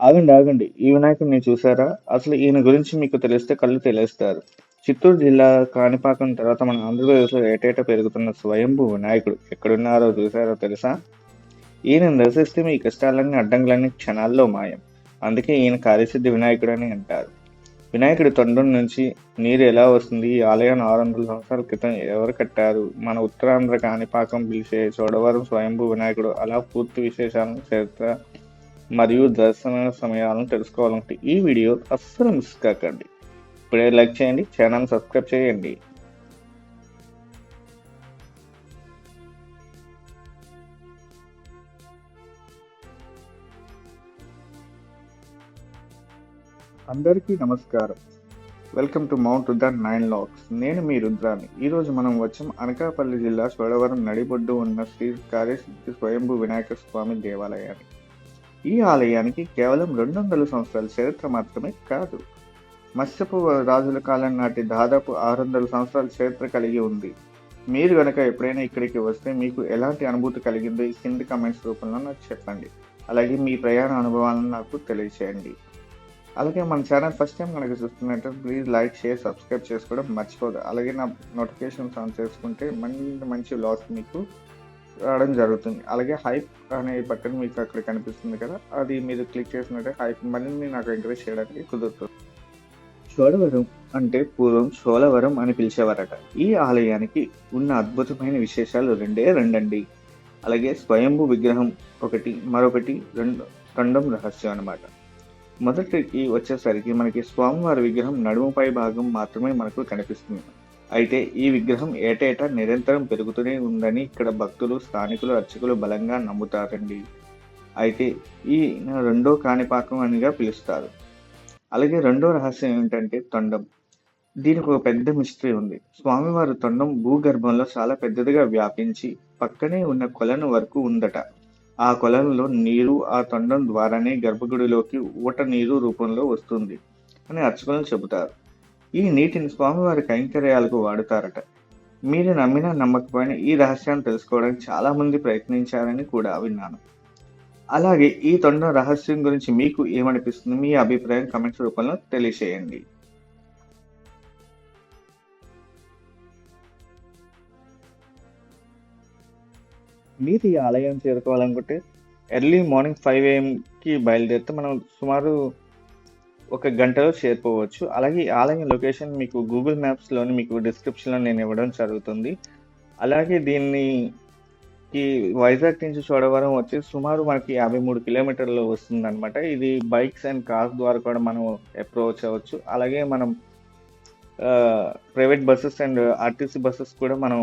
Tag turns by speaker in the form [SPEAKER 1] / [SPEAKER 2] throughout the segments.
[SPEAKER 1] ఆగండి ఆగండి. ఈ వినాయకుడిని చూసారా అసలు ఈయన గురించి మీకు తెలిస్తే కళ్ళు తెలియస్తారు చిత్తూరు జిల్లా కాణిపాకం తర్వాత మన ఆంధ్రప్రదేశ్లో ఏటేటా పెరుగుతున్న స్వయంభూ వినాయకుడు ఎక్కడున్నారో చూసారో తెలుసా? ఈయన దర్శిస్తే మీ కష్టాలన్నీ అడ్డంకులన్నీ క్షణాల్లో మాయం. అందుకే ఈయన కార్యసిద్ధి వినాయకుడు అని అంటారు. వినాయకుడి తొండం నుంచి నీరు ఎలా వస్తుంది? ఈ ఆలయాన్ని ఆరు వందల సంవత్సరాల క్రితం ఎవరు కట్టారు? మన ఉత్తరాంధ్ర కాణిపాకం పిలిచే చోడవరం స్వయంభూ వినాయకుడు అలా పూర్తి విశేషాలను చరిత్ర మరియు దర్శన సమయాలను తెలుసుకోవాలంటే ఈ వీడియో అస్సలు మిస్ కాకండి. ఇప్పుడే లైక్ చేయండి ఛానల్ సబ్స్క్రైబ్ చేయండి. అందరికీ నమస్కారం. Welcome to Mount Rudra Nine Lakes నేను మీ రుద్రాన్ని ఈరోజు మనం వచ్చాం అనకాపల్లి జిల్లా చోడవరం నడిబొడ్డు ఉన్న శ్రీ కార్యసిద్ధి స్వయంభూ వినాయక స్వామి దేవాలయానికి ఈ ఆలయానికి కేవలం రెండు వందల సంవత్సరాల చరిత్ర మాత్రమే కాదు. మత్స్యపు రాజుల కాలం నాటి దాదాపు ఆరు వందల సంవత్సరాల చరిత్ర కలిగి ఉంది. మీరు కనుక ఎప్పుడైనా ఇక్కడికి వస్తే మీకు ఎలాంటి అనుభూతి కలిగిందో ఈ కింది కమెంట్స్ రూపంలో నాకు చెప్పండి. అలాగే మీ ప్రయాణ అనుభవాలను నాకు తెలియచేయండి. అలాగే మన ఛానల్ ఫస్ట్ టైం కనుక చూస్తున్నట్టు ప్లీజ్ లైక్ షేర్ సబ్స్క్రైబ్ చేసుకోవడం మర్చిపోదు. అలాగే నా నోటిఫికేషన్స్ ఆన్ చేసుకుంటే మంచి మంచి లాస్ మీకు రావడం జరుగుతుంది. అలాగే హైప్ అనే బటన్ మీకు అక్కడ కనిపిస్తుంది కదా అది మీరు క్లిక్ చేసినట్టే హైప్ మరిన్ని నాకు ఎంకరేజ్ చేయడానికి కుదురుతుంది. చోడవరం అంటే పూర్వం చోళవరం అని పిలిచేవారట. ఈ ఆలయానికి ఉన్న అద్భుతమైన విశేషాలు రెండే రెండండి. అలాగే స్వయంభు విగ్రహం ఒకటి మరొకటి రెండు రెండం రహస్యం అన్నమాట. మొదటికి వచ్చేసరికి మనకి స్వామివారి విగ్రహం నడుముపై భాగం మాత్రమే మనకు కనిపిస్తుంది. అయితే ఈ విగ్రహం ఏటేటా నిరంతరం పెరుగుతూనే ఉందని ఇక్కడ భక్తులు స్థానికులు అర్చకులు బలంగా నమ్ముతారండి. అయితే ఈ రెండో కాణిపాకం అనిగా పిలుస్తారు. అలాగే రెండో రహస్యం ఏమిటంటే తొండం. దీనికి ఒక పెద్ద మిస్టరీ ఉంది. స్వామివారి తొండం భూగర్భంలో చాలా పెద్దదిగా వ్యాపించి పక్కనే ఉన్న కొలను వరకు ఉందట. ఆ కొలంలో నీరు ఆ తొండం ద్వారానే గర్భగుడిలోకి ఊట నీరు రూపంలో వస్తుంది అని అర్చకులు చెబుతారు. ఈ నీటిని స్వామివారి కైంకర్యాలకు వాడుతారట. మీరు నమ్మినా నమ్మకపోయినా ఈ రహస్యాన్ని తెలుసుకోవడానికి చాలా మంది ప్రయత్నించారని కూడా విన్నాను. అలాగే ఈ తొండ రహస్యం గురించి మీకు ఏమనిపిస్తుంది? మీ అభిప్రాయం కమెంట్స్ రూపంలో తెలియచేయండి. మీరు ఈ ఆలయం చేరుకోవాలనుకుంటే ఎర్లీ మార్నింగ్ ఫైవ్ ఏఎంకి బయలుదేరితే మనం సుమారు ఒక గంటలో చేరుకోవచ్చు. అలాగే ఈ ఆలయం లొకేషన్ మీకు గూగుల్ మ్యాప్స్లోని మీకు డిస్క్రిప్షన్లో నేను ఇవ్వడం జరుగుతుంది. అలాగే దీన్ని ఈ వైజాగ్ నుంచి చోడవరం వచ్చి సుమారు మనకి యాభై మూడు కిలోమీటర్లు వస్తుంది అనమాట ఇది బైక్స్ అండ్ కార్స్ ద్వారా కూడా మనం అప్రోచ్ అవ్వచ్చు. అలాగే మనం private buses and RTC buses కూడా మనం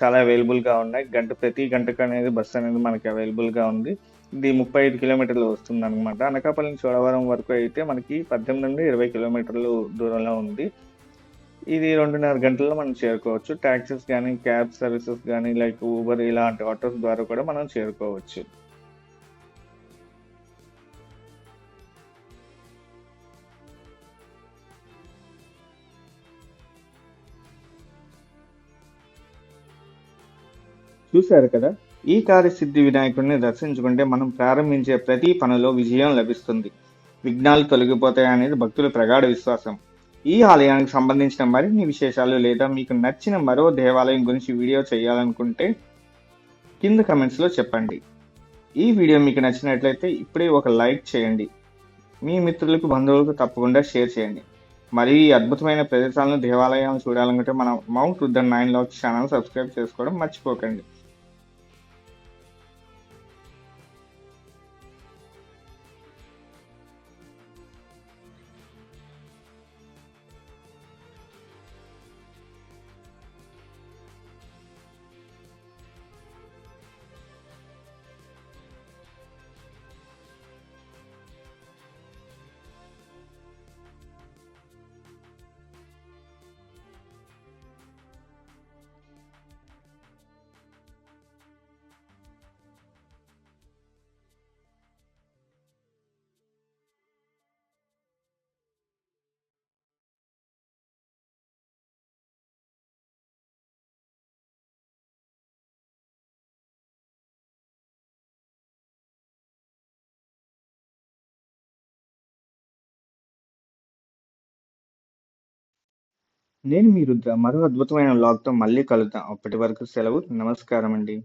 [SPEAKER 1] చాలా అవైలబుల్గా ఉన్నాయి. గంట ప్రతి గంటకు అనేది బస్సు అనేది మనకి అవైలబుల్గా ఉంది. ఇది ముప్పై ఐదు కిలోమీటర్లు వస్తుంది అనమాట అనకాపల్లి చోడవరం వరకు అయితే మనకి పద్దెనిమిది నుండి ఇరవై కిలోమీటర్లు దూరంలో ఉంది. ఇది రెండున్నర గంటల్లో మనం చేరుకోవచ్చు. ట్యాక్సీస్ కానీ క్యాబ్ సర్వీసెస్ కానీ లైక్ ఊబర్ ఇలాంటి ఆటోస్ ద్వారా కూడా మనం చేరుకోవచ్చు. చూశారు కదా? ఈ కార్యసిద్ధి వినాయకుడిని దర్శించుకుంటే మనం ప్రారంభించే ప్రతి పనిలో విజయం లభిస్తుంది. విఘ్నాలు తొలగిపోతాయి అనేది భక్తుల ప్రగాఢ విశ్వాసం. ఈ ఆలయానికి సంబంధించిన మరిన్ని విశేషాలు లేదా మీకు నచ్చిన మరో దేవాలయం గురించి వీడియో చేయాలనుకుంటే కింద కమెంట్స్లో చెప్పండి. ఈ వీడియో మీకు నచ్చినట్లయితే ఇప్పుడే ఒక లైక్ చేయండి. మీ మిత్రులకు బంధువులకు తప్పకుండా షేర్ చేయండి. మరి ఈ అద్భుతమైన ప్రదేశాలను దేవాలయాలను చూడాలనుకుంటే మన Mount Rudra Nine Lake channel subscribe చేసుకోవడం మర్చిపోకండి. నేను మీ రుద్ర. మరో అద్భుతమైన లాగ్తో మళ్ళీ కలుద్దాం. అప్పటి వరకు సెలవు. నమస్కారం అండి